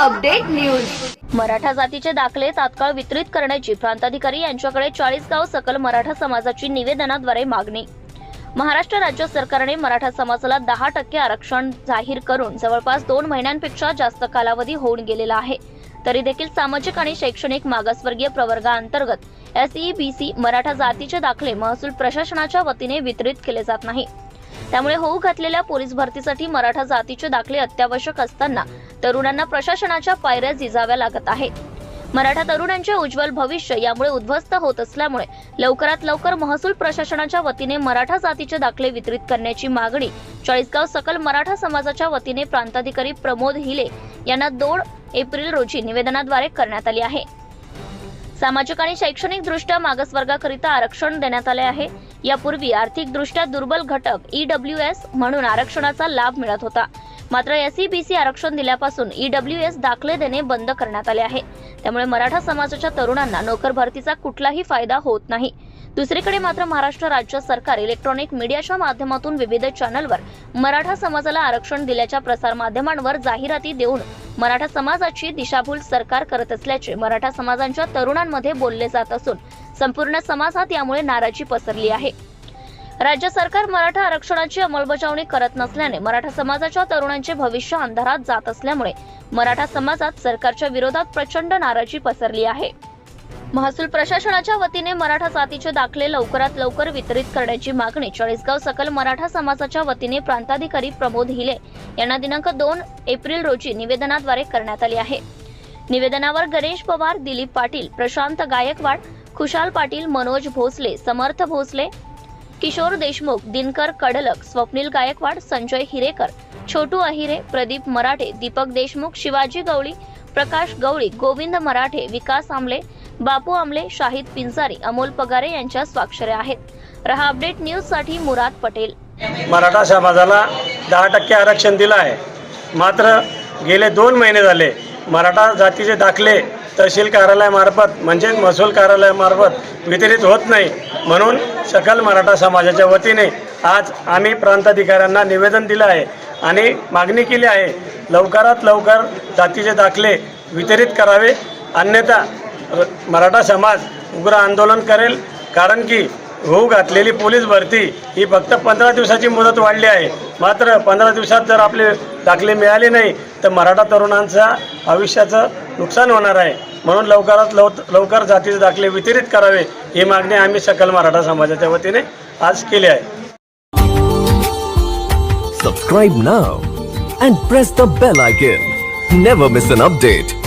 Update news. Maratha जातीचे दाखले तात्काळ वितरित करण्याची प्रांताधिकारी यांच्याकडे चाळीसगाव सकल मराठा समाजाची निवेदनाद्वारे मागणी. महाराष्ट्र राज्य सरकारने मराठा समाजाला दहा टक्के आरक्षण जाहीर करून जवळपास दोन महिन्यांपेक्षा जास्त कालावधी होऊन गेलेला आहे. तरी देखील सामाजिक आणि शैक्षणिक मागासवर्गीय प्रवर्गाअंतर्गत एसईबीसी मराठा जातीचे दाखले महसूल प्रशासनाच्या वतीने वितरित केले जात नाही. त्यामुळे होऊ घातलेल्या पोलीस भरतीसाठी मराठा जातीचे दाखले अत्यावश्यक असताना तरुणांना प्रशासनाच्या पायऱ्या झिजाव्या लागत आहेत. मराठा तरुणांचे उज्ज्वल भविष्य यामुळे उद्ध्वस्त होत असल्यामुळे लवकरात लवकर महसूल प्रशासनाच्या वतीने मराठा जातीचे दाखले वितरित करण्याची मागणी चाळीसगाव सकल मराठा समाजाच्या वतीने प्रांताधिकारी प्रमोद हिले यांना दोन एप्रिल रोजी निवेदनाद्वारे करण्यात आली आहे. सामाजिक आणि शैक्षणिक दृष्ट्या मागासवर्गाकरिता आरक्षण देण्यात आले आहे. यापूर्वी आर्थिकदृष्ट्या दुर्बल घटक ईडब्ल्यू एस म्हणून आरक्षणाचा लाभ मिळत होता. मात्र एसईबीसी आरक्षण दिल्यापासून ईडब्ल्यू एस दाखले देणे बंद करण्यात आले आहे. त्यामुळे मराठा समाजाच्या तरुणांना नोकर भरतीचा कुठलाही फायदा होत नाही. दुसरीकडे मात्र महाराष्ट्र राज्य सरकार इलेक्ट्रॉनिक मीडियाच्या माध्यमातून विविध चॅनलवर मराठा समाजाला आरक्षण दिल्याच्या प्रसारमाध्यमांवर जाहिराती देऊन मराठा समाजाची दिशाभूल सरकार करत असल्याचे मराठा समाजांच्या तरुणांमध्ये बोलले जात असून संपूर्ण समाजात यामुळे नाराजी पसरली आहे. राज्य सरकार मराठा आरक्षणाची अंमलबजावणी करत नसल्याने मराठा समाजाच्या तरुणांचे भविष्य अंधारात जात असल्यामुळे मराठा समाजात सरकारच्या विरोधात प्रचंड नाराजी पसरली आहे. महसूल प्रशासनाच्या वतीने मराठा जातीचे दाखले लवकरात लवकर वितरित करण्याची मागणी चाळीसगाव सकल मराठा समाजाच्या वतीने प्रांताधिकारी प्रमोद हिले यांना दिनांक दोन एप्रिल रोजी निवेदनाद्वारे करण्यात आली आहे. निवेदनावर गणेश पवार दिलीप पाटील प्रशांत गायकवाड खुशाल पाटील मनोज भोसले समर्थ भोसले किशोर देशमुख दिनकर कडलक स्वप्नील गायकवाड संजय हिरेकर छोटू अहिरे प्रदीप मराठे दीपक देशमुख शिवाजी गवळी प्रकाश गवळी गोविंद मराठे विकास आमले बापू आमले शाहिद पिंजारी अमोल पगारे यांच्या स्वाक्षऱ्या आहेत. रहा अपडेट न्यूजसाठी मुराद पटेल. मराठा समाजाला दहा टक्के आरक्षण दिलं आहे. मात्र गेले दोन महिने झाले मराठा जातीचे दाखले तहसील कार्यालयामार्फत म्हणजेच महसूल कार्यालयामार्फत वितरित होत नाही. म्हणून सकल मराठा समाजाच्या वतीने आज आम्ही प्रांताधिकाऱ्यांना निवेदन दिलं आहे आणि मागणी केली आहे लवकरात लवकर जातीचे दाखले वितरित करावे. अन्यथा र- मराठा समाज उग्र आंदोलन करेल कारण की होऊ घातलेली पोलीस भरती ही फक्त पंधरा दिवसाची मुदत वाढली आहे. मात्र पंधरा दिवसात जर आपले दाखले मिळाले नाही तर मराठा तरुणांचा आयुष्याचं नुकसान होणार आहे म्हणून लवकरात लव लवकर जातीचे दाखले वितरित करावे ही मागणी आम्ही सकल मराठा समाजाच्या वतीने आज केली आहे Subscribe now and press the bell icon. Never miss an update.